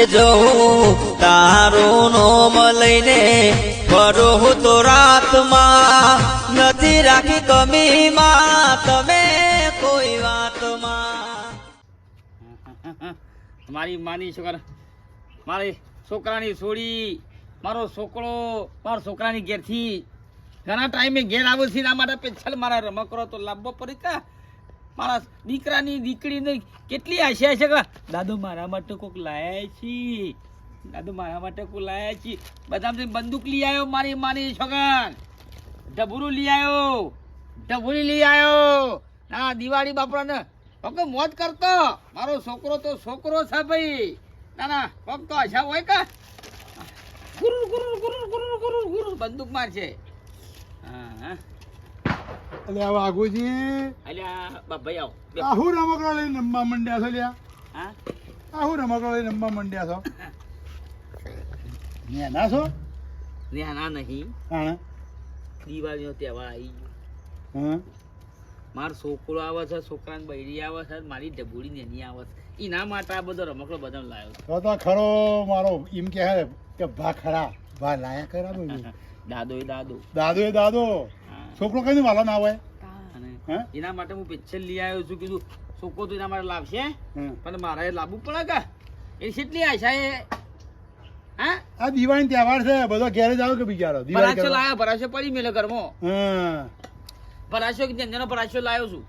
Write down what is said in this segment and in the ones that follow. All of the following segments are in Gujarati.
એ જવું તારું નોમ લઈને ફરો હું તો રાતમાં નથી રાખી કમીમાં. તમે કોઈ વાતમાં. મારી માની છોકરા, મારી છોકરાની છોડી, મારો છોકરો, મારા છોકરાની ઘેરથી ઘણા ટાઈમે ઘેર આવું છે, એના માટે પેછલ મારા રમકડો તો લાંબો પડી કા મારા દીકરાની દીકરીને કેટલી આશા છે કે દાદુ મારા માટે કોઈક લાયા છે દાદુ મારા માટે કોઈ લાયા છે બધામાંથી બંદૂક લઈ આવ્યો મારી માની છોકર ઢબરું લઈ આવ્યો ડબુરી લઈ આવ્યો ના દિવાળી બાપરાને ઓકે મોજ કરતો મારો છોકરો તો છોકરો છે ભાઈ ના ના કોક તો આશા હોય કા ગુરુ ગુરુ ગુરુ ગુરુ ગુરુ ગુરુ બંદૂક મારશે હા હા આ વાઘુજી. અલ્યા બાભાઈ આવો. આ હું રમકડો લઈને રમવા મંડ્યા છો લ્યા? હા? આ હું રમકડો લઈને રમવા મંડ્યા છો? નેના છો? નેના ના નહીં. હા. દિવાળીનો તહેવાર આવી ગયો. હા. મારો છોકરો આવે છે છોકરાની બૈરી આવે છે મારી ઢબુડી નેની આવે છે. એના માટે આ બધો રમકડો બધો લાવ્યો. તો તો ખરો મારો એમ કે કે ભા ખરા ભા લાયા કરા બધું દાદો એ દાદો. દાદો એ દાદો. છોકરો કઈ વાલો ના હોય? હે? એના માટે હું પિક્ચર લઈ આવ્યો છું કીધું છોકરો તો એના માટે લાવશે પણ મારે લાવવું પડે કે? એ કેટલી આશા એ? હા? આ દિવાળી તહેવાર છે બધો ઘેરે જાવ કે બિચારો? પરાશો કરવા? પરાશો પડી મેલે ઘરમાં. હા. પરાશો જંજનો પરાશો લાવ્યો છું.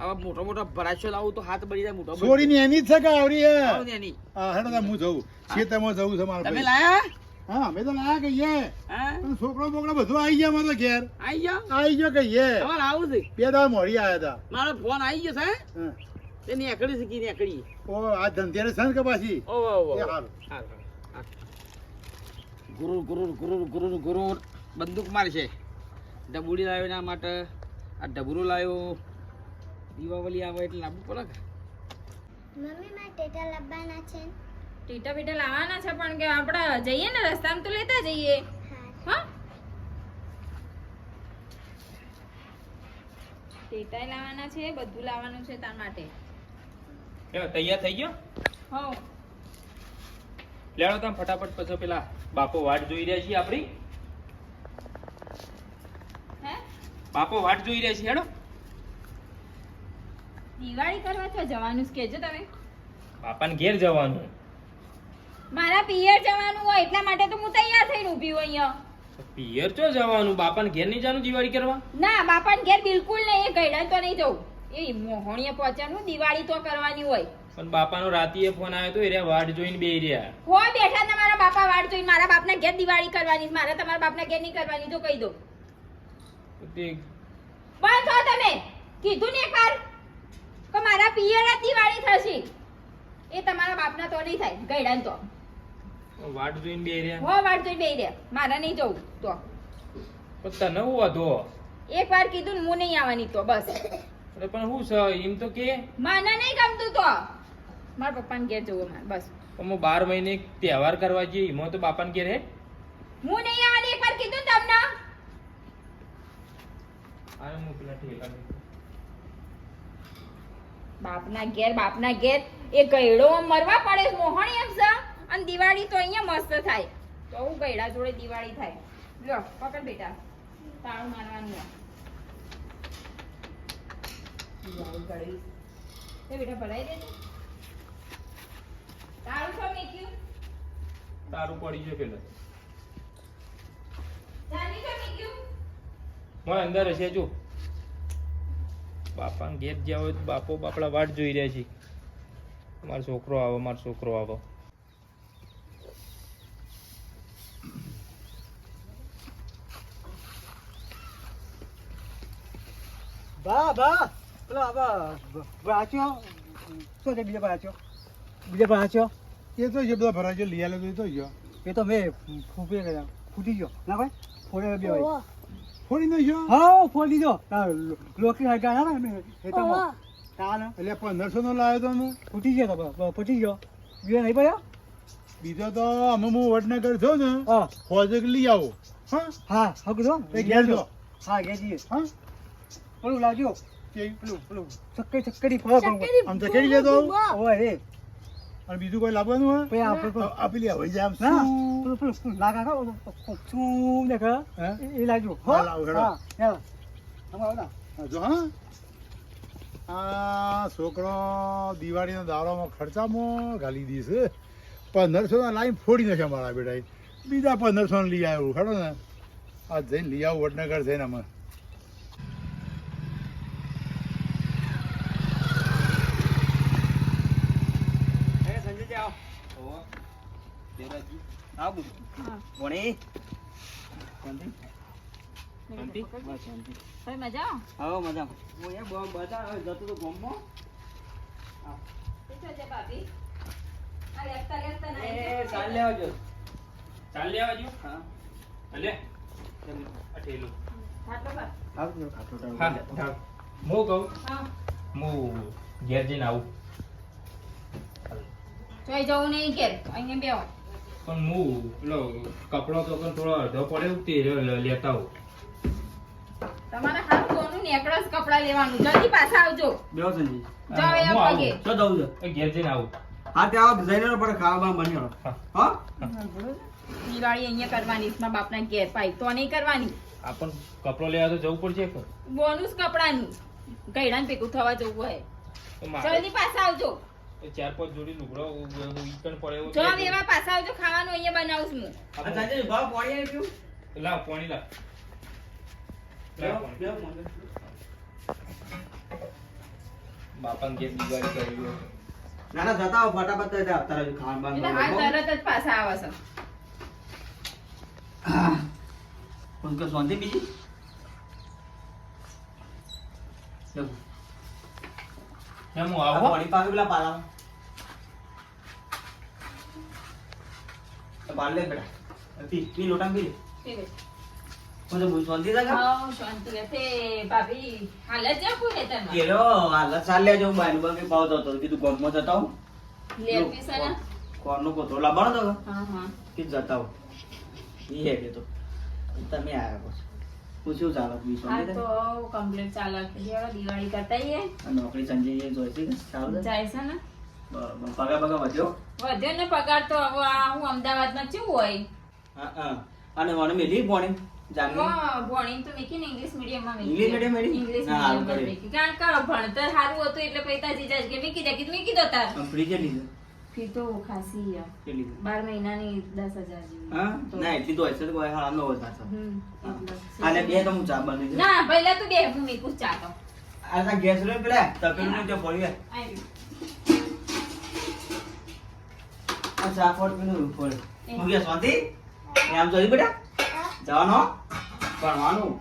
આવા મોટો મોટો ભરાશો લાવું તો હાથ બળી જાય મોટો બળી ની એની જ છે કે આવરી હે. એની. હા હેડો હું જઉં. ખેતરમાં જવું છે મારા તમે લાયા? હા અમે તો લાયા કહીએ. હા? છોકરો બોકરો બધું આવી ગયા મારે ઘેર. આઈ જાઓ આવી ગયો કહીએ. તમારે આવું છે? બે દાડા મોડી આવ્યા હતા મારો ફોન આવી ગયો છે? ઓ આ ધંધેરે છે કે પાછી? ઓ ઓ ઓ. હારું. ગુરુર ગુરુર ગુરુર ગુરુર ગુરુર. બંદૂક મારશે. ડબુડી લાવ્યો એના માટે. આ ડબરું લાવ્યો. દીપાવલી આવે એટલે લાવવું પડે મમ્મી માં ટેટા લાવવાના છે ટીટા બીટા લાવવાના છે પણ કે આપણે જઈએ ને રસ્તામાં તો લેતા જઈએ. હા. હા? ટીટા લાવવાના છે બધું લાવવાનું છે તાર માટે. તૈયાર થઈ ગયો? હો. લેડો તમે ફટાફટ પછી પેલા બાપો વાટ જોઈ રહ્યા છીએ આપણી? હે? બાપો વાટ જોઈ રહ્યા છે હેડો. દિવાળી કરવા તો જવાનું જ કહેજો તમે. બાપાને ઘેર જવાનું. મારા પિયર જવાનું હોય એટલા માટે તો હું તૈયાર થઈને ઊભી હોય અહીંયા. પિયર ચો જવાનું? બાપાને ઘેર નહીં જવાનું દિવાળી કરવા? ના બાપાને ઘેર બિલકુલ નહીં એ ગયડા તો નહીં જવું. એ મોહણીએ પહોંચવાનું દિવાળી તો કરવાની હોય. પણ બાપાનો રાતીએ ફોન આવ્યો તો એ રહ્યા વાટ જોઈને બે રહ્યા. હોય બેઠા તમારા બાપા વાડ જોઈને મારા બાપના ઘેર દિવાળી કરવાની. મારે તમારા બાપના ઘેર નહીં કરવાની તો કહી દો. બંધ થો તમે. કીધું ને એકવાર કે મારા પિયર દિવાળી થશે. એ તમારા બાપના તો નહીં થાય ગયડા તો. વાટ જોઈને બે રહ્યા. હો વાડ જોઈને બે રહ્યા. મારા નહીં જવું. તો. પત્તા ન હોવા હું એક વાર કીધું હું નહીં આવવાની તો બસ. અરે પણ હું છે? એમ તો કે? મને નહીં ગમતું તો. મારા પપ્પાને ઘેર જવું મારે બસ. અમે બાર મહિને તહેવાર કરવા જઈએ એમાં તો બાપાને ઘેર હે? હું નહીં આવવાની એકવાર કીધું ને તમને. અરે હું પેલા ઠેલા બાપના ઘેર બાપના ઘેર. એ ગયડો મરવા પડે મોહણી એમ છે. અને દિવાળી તો અહીંયા મસ્ત થાય. તો હું ગયડા જોડે દિવાળી થાય. લો પકડ બેટા. તાળું મારવાનું. દિવાળી. તે બેટા ભરાઈ દેજે તારું શું મૂક્યું તારું પડી છે પેલા. ચાંદી શું મૂક્યું હું અંદર હશે જો. બાપા ઘેર જ્યાં હોય તો બાપો બાપડા વાટ જોઈ રહ્યા છે. મારો છોકરો આવો મારો છોકરો આવો. બા બા. પેલા શું છે બીજા બીજા એ તો જે બધા ભરાજો લઈ આવેલો તો એ તો ગયો. એ તો મેં ફૂટી ગયા ફૂટી ગયો. ના ભાઈ ફોડે બે ભાઈ ફોડી નાખ્યો? હા ફોડી દીધો. લોકી હગા ના ને એ તો તાને એટલે પંદરસો નો લાવ્યો તો હું ફૂટી ગયો તો ફૂટી ગયો. બીજો નહીં પડ્યો? બીજો તો અમે હું વડનગર છો ને હોજે લઈ આવો. હા? હા હગડો. ઘેર જો. હા ઘેર જઈએ. હા? પેલું લાવજો. પેલું પેલું ચક્કરી ચક્કરી ફળો આમ ચક્કરી લેતો ઓય રે અને બીજું કોઈ લાવવાનું હોય? પછી આપણે પેલું- આ પેલી હવાઈ જાય આમ? પેલું પેલું પેલું લાગા ખરો, ઓલું ને ખરો? એ- લાવજો. હા, લાવો. હા, આમાં આવો હા, જો હા. આ છોકરો દિવાળીના દાડામાં ખર્ચામાં ઘાલી દીશે પંદરસો ના લાઈન ફોડી નાખ્યા મારા બેટા બીજા પંદરસો લઈ આવ્યું ખરો ને. આ જઈને લઈ આવું વડનગર જઈને અમે. આવો ભણી શાંતિ? શાંતિ? બસ શાંતિ. ભાઈ મજા આવો? મજા હું એ હવે જતો તો ગોમમાં છે ભાભી. આ લેફ્ટા લેફ્ટા ના એ ચાલ લેવા જો. ચાલ લેવા જો. હા. અલે આ ઠેલું. ખાટલો પર. આવજો હા હા. હું કહું? હા. હું ઘેર જઈને આવું. જોઈ જવું નહીં ઘેર. અહીંયા બેહો. પણ હું પેલો કપડો તો પણ થોડો અડધો પડે તે લેતા હું તમારે હાથ ધોવાનું નેકળસ કપડા લેવાનું? જલ્દી પાછા આવજો. બેહો સંજી જાવ એ હું પગે. શું દઉં જો એ ઘેર જઈને આવું. હા તે આવો ડિઝાઇનર પર ખાવા બા બની હા. હા? દિવાળી અહીંયા કરવાની છે, બાપના ઘેર પાઈ તો નહીં કરવાની. આપણ કપડો લેવા તો જવું પડશે બોનસ કપડાનું. ગઈડાને ભેગું થવા જવું હોય. તો જલ્દી પાછા આવજો. ચાર પાંચ જોડી લુગડો ઈકણ પડે જો બે એવા પાછા આવજો ખાવાનું અહીંયા બનાવું છું હું. આ આ ભાવ પાણી આવી ગયું લાવ. પાણી. લાવ બાપા ને બેહો પાણી. કરી. ના ના જતા આવો ફટાફટ તો આવતા રહેજો ખાવાનું બાવા તરત જ પાછા આવે છે. કોઈ કે બીજી? એમ હું આવું પાણી પાકે પેલા પાલા પાલ લે બેટા પી પી લોટા પી ઠીક હું તો શાંતિ શાંતિ રહેશે. ભાભી જ. કેલો ચાલ લે બાકે કીધું ગમમાં જતા હું પીસે ને? કોતો લાવવાનો તો હા હા કે જતા હું ઈ હે કે તો તમે આવ્યા બસ પૂછ્યું ચાલક વિશે હા તો કમ્પ્લીટ ચાલક દિવાળી કરતા. નોકરી સંજય જોઈ છે ચાલુ જાય છે ને? બરાબર. પગાર પગાર વધ્યો? વધ્યો ને પગાર તો હવે આ હું અમદાવાદમાં કેવું હોય. હા હા. અને મને મેલી ભણી? તો મેકી ઇંગ્લિશ મીડિયમમાં ઇંગ્લિશ મીડિયમ? ઇંગ્લિશ મીડિયમમાં કારણ કે ભણતર સારું હતું એટલે પૈસા જીજા કે મેકી દે કીધું મેકી દો તાર. ફ્રીજે છે? ફી તો ખાસી છે. બાર મહિનાની દસ હજાર જેવી. તો- ના એટલી તો હશે તો કોઈ હાલ નો વધાર હા. એટલે. અને બે તો હું ચા બની ના પહેલા તું બે હું મેકું ચા તો. આ ગેસ રે પેલા તપેલું ને ત્યાં પડી આ ચા ફોડ પીનું ફોડ હું ગયા શાંતિ? એ આમ જોઈ બેટા? જવાનો? ભણવાનું?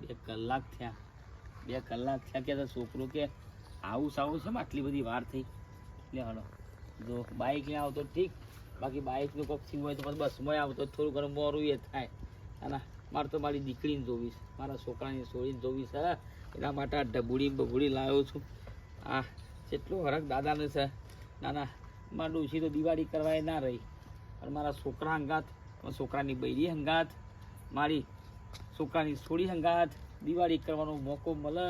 બે કલાક થયા. બે કલાક થયા કે છોકરો કે આવું સાવું છે આટલી બધી વાર થઈ. લે હાલો. જો બાઇક લઈને આવતો ઠીક. બાકી બાઇકનું કોક થયું હોય તો પછી બસમાં આવતો, થોડું ઘણું મોરું એ થાય. અને મારે તો મારી દીકરીને જોવી મારા છોકરાની, છોડીને જોવી છે એના માટે આ ઢબુડી બબુડી લાવ્યો છું. આ જેટલો હરક દાદાને છે. નાના મારા ડોશી તો દિવાળી કરવાય ના રહી. પણ મારા છોકરા હંગાત છોકરાની બૈરી હંગાત, મારી છોકરાની છોડી હંગાત, દિવાળી કરવાનો મોકો મળે,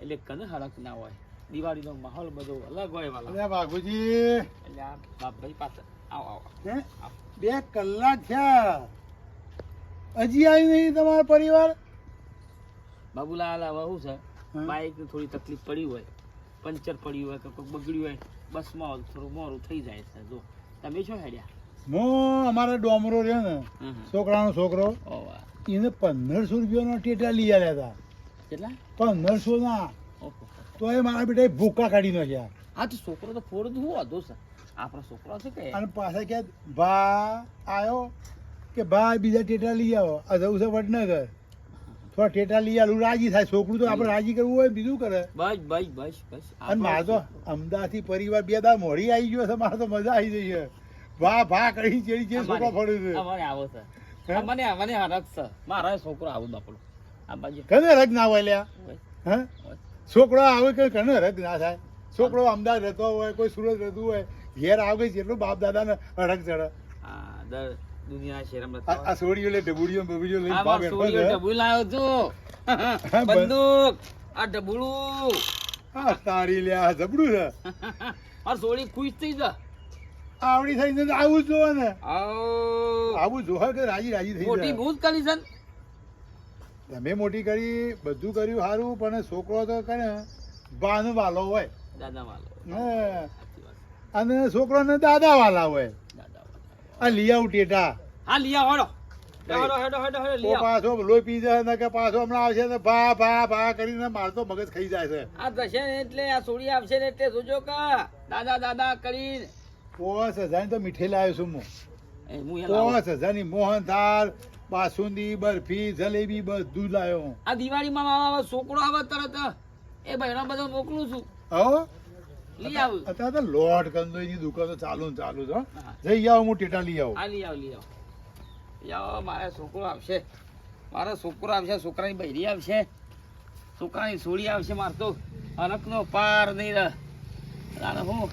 એટલે કદ હરક ના હોય. દિવાળીનો માહોલ બધો અલગ હોય વાલા. અલ્યા એટલે બાપભાઈ પાસે આવો આવો. હે? બે કલાક થયા હજી આવ્યું નહીં તમારો પરિવાર? બાબુલાલ શું છે? બાઇક થોડી તકલીફ પડી હોય પંચર પડ્યું હોય કે કોઈ બગડ્યું હોય બસમાં થોડું મોરું થઈ જાય છે. જો તમે શું હેડ્યા? હું અમારો ડોમરો રહ્યો ને. છોકરાનો છોકરો એને પંદરસો રૂપિયાનો ટેટા લઈ આવ્યા હતા. કેટલા? પંદરસો ના તો એ મારા બેટા ભૂકા કાઢી નાખ્યા. હા તો છોકરો તો ફોડ શું વાંધો છે? આપણો છોકરો છે કે? અને પાછા કે ભા આવ્યો કે ભા બીજા ટેટા લઈ આવો. આ જવું છે વડનગર. થોડા ટેટા લઈ આવું રાજી થાય. છોકરું તો આપણે રાજી કરવું હોય બીજું કરે. બસ બસ બસ બસ. અને મારે તો અમદાવાદથી પરિવાર બે દા મોડી આવી ગયો છે મારે તો મજા આવી ગઈ છે. ભા ભા કરી ચેડી ચેડી છોકરા ફળ્યું છે. અમારે આવો છે. મને મને હરક છે. મારા છોકરો આવું બાપડો. આ બાજુ. કને રજ ના હોય લ્યા. હે? છોકરો આવે કે કને રગ ના થાય. છોકરો અમદાવાદ રહેતો હોય કોઈ સુરત રહેતું હોય ઘેર આવે જેટલું બાપ દાદાને અડગ ચડે. દુનિયા શેરમાં આ આ સોડીઓ લે ડબુડીઓ બબુડીઓ લઈને બાપ મારો બેઠો છોડીઓ છે. ડબલું લાવ્યો છું. બંદૂક આ ડબલું હા તારી લે આ જબડું છે. માર સોળી ખુશ થઈ જા. આવડી થઈને તો આવું જોવે ને આવ. જોવે કે રાજી રાજી થઈ મોટી ભૂત કરી છે ને. તમે મોટી કરી બધું કર્યું સારું પણ છોકરો તો કરે બાનો વાલો હોય. દાદા. અને છોકરાને દાદા વાલા હોય. આ લઈ આવું ટેટા. હા લઈ આવો તો પાછો લોહી પી જાય ને કે પાછો હમણાં આવશે ને ભા ભા ભા કરીને મારતો મગજ ખાઈ જાય છે. આ ને એટલે આ સોળી આવશે ને એટલે જોજો કા દાદા દાદા કરીને. પોસ હજારની તો મીઠાઈ લાવ્યો છું હું. પોસ મોહનથાળ બાસુંદી બરફી જલેબી બધું જ લાવ્યો આ દિવાળીમાં મામા છોકરો આવે તરત. એ બહેનો બધો મોકલું છું. હો? લઈ આવું. અત્યારે તો લોટ કંદોઈની દુકાનો ચાલુ ને ચાલુ છે હા. જઈ આવ હું ટેટા લઈ આવું. આ લઈ આવ લઈ આવ. લઈ આવો મારે છોકરો આવશે. મારો છોકરો આવશે છોકરાની બૈરી આવશે. છોકરાની સોળી આવશે માર તો. અનકનો પાર નહીં રહે. હું.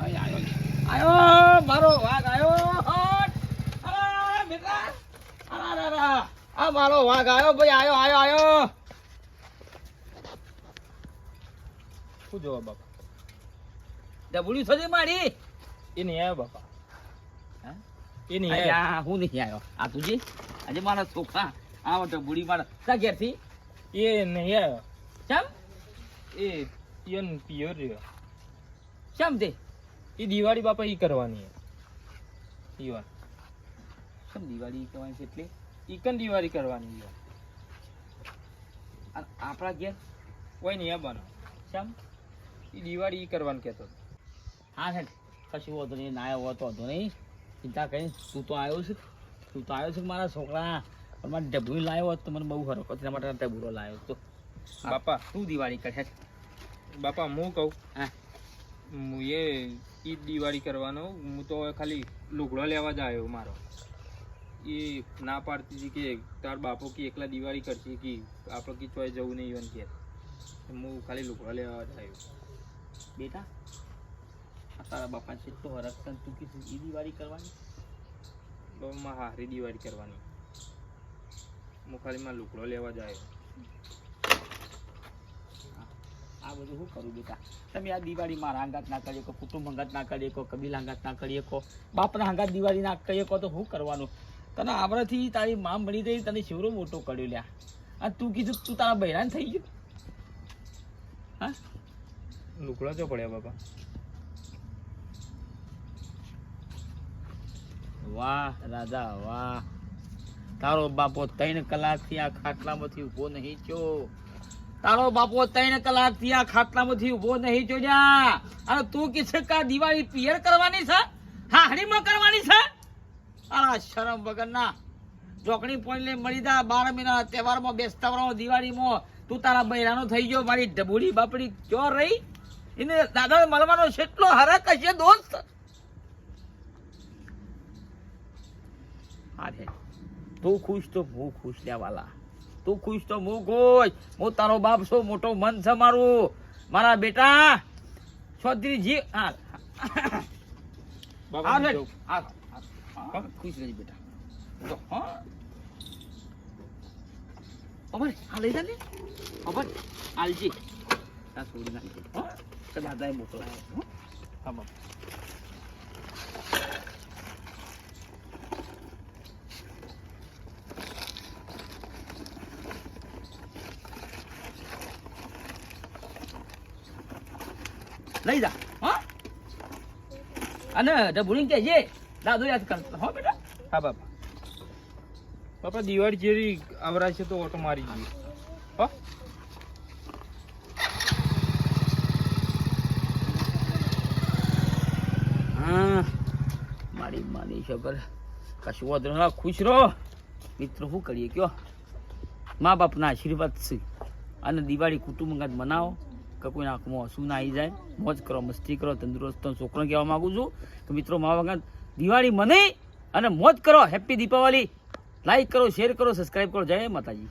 આવ્યો આયો આયો મારો વાઘ આયો હટ. અરે, બેટા. અરે, અરે, અરે. આ મારો વાઘ આવ્યો ભાઈ આયો આવ્યો આયો. શું જોવા બાપા? ડબુડી થોડી મારી. એ નહીં આવ્યો બાપા? એ નહીં આવ્યો. હું નહીં આવ્યો. આ તુજી? આજે મારા છોકરા આ બુડી મારા તા ઘેરથી? એ નહીં આવ્યો. ચમ એ પિયન પિયર રહ્યો. ચમ તે? એ દિવાળી બાપા એ કરવાની છે. ઈવન ચમ દિવાળી કરવાની છે એટલે? ઈકન દિવાળી કરવાની આપણા ઘેર? કોઈ નહીં આવવાનો ચમ એ દિવાળી એ કરવાનું કહેતો હા સાહેબ. કશું વાંધો નહીં ના આવ્યો તો વાંધો નહીં. ચિંતા કરી તું તો આવ્યો છે. તું તો આવ્યો છે મારા છોકરા પણ મારે ડબલું લાવ્યો હોત તો મને બહુ ખરો. હતો એના માટે ડબલો લાવ્યો તો. બાપા. તું દિવાળી કરે બાપા હું કહું? હા. હું એ ઈદ દિવાળી કરવાનો. હું તો ખાલી લુગડો લેવા જ આવ્યો મારો. એ ના પાડતી હતી કે તાર બાપો કે એકલા દિવાળી કરશે કે? આપણે કે ચોય જવું નહીં ઈવન કે. હું ખાલી લુકડા લેવા આવ્યો. બેટા આ તારા બાપા છે તો હરકતન તું કીધું એ દિવાળી કરવાની? તો માં હારી દિવાળી કરવાની. હું ખાલી માં લુકડો લેવા જ આવ્યો. આ બધું શું કરું બેટા? તમે આ દિવાળી રાંગાત ના કરી કો કુટુંબ અંગાત ના કરી કો કબીલ અંગાત ના કરી કો બાપના અંગાત દિવાળી ના કહીએ કો તો શું કરવાનું? તને આવડેથી તારી મામ મળી ગઈ તને શિવરો મોટો કર્યો લ્યા. આ તું કીધું તું તારા બૈરાન થઈ ગયો. હા? લુકડા જો પડ્યા બાપા? વાહ રાજા વાહ. તારો બાપો ત્રણ કલાકથી આ ખાટલામાંથી ઊભો નહીં થયો. તારો બાપો ત્રણ કલાકથી આ ખાટલામાંથી ઊભો નહીં થયો જા. અને તું કે દિવાળી પિયર કરવાની છે? હાહડીમાં કરવાની છે? અરે શરમ વગરના. ચોકડી પોઈને મળી જા બાર મહિના તહેવારમાં બેસતા વાળો દિવાળીમાં. તું તારા બૈરાનો થઈ ગયો મારી ઢબુડી બાપડી. ક્યો રહી? એને દાદા મળવાનો કેટલો હરક હશે દોસ્ત. હા તું ખુશ તો હું ખુશ લેવાલા તું ખુશ તો હું ખુશ. હું તારો બાપ છું મોટો મન છે મારું. મારા બેટા ચૌધરીજી હા. હા હું. હા ખુશ રહેજે બેટા જો, હા અમર આ લઈ જા ને અમર આલજી આ છોડી નાખજે હા તો દાદાએ મોકલાયો હો. હા બાપ લઈ જા હા અને ડબુડી કે છે દાદુ, યાદ કરતો હો, બેટા? હા, બાપા. બાપા, દિવાળી જેવી આવરાશે તો ઓટો મારી જઈએ હો? હા. મારી માની ખબર કશું વધુ. ખુશ રહો. મિત્રો, શું કરીએ? કયો? મા બાપના આશીર્વાદ છે. અને દિવાળી કુટુંબ અંગત મનાવો. કે કોઈના આંખમાં હસવું ના આવી જાય. મોજ કરો, મસ્તી કરો, તંદુરસ્ત છોકરો કહેવા માગું છું. કે મિત્રો, મા વગર દિવાળી મને અને મોજ કરો. હેપી દીપાવલી લાઈક કરો શેર કરો સબસ્ક્રાઈબ કરો. જય માતાજી.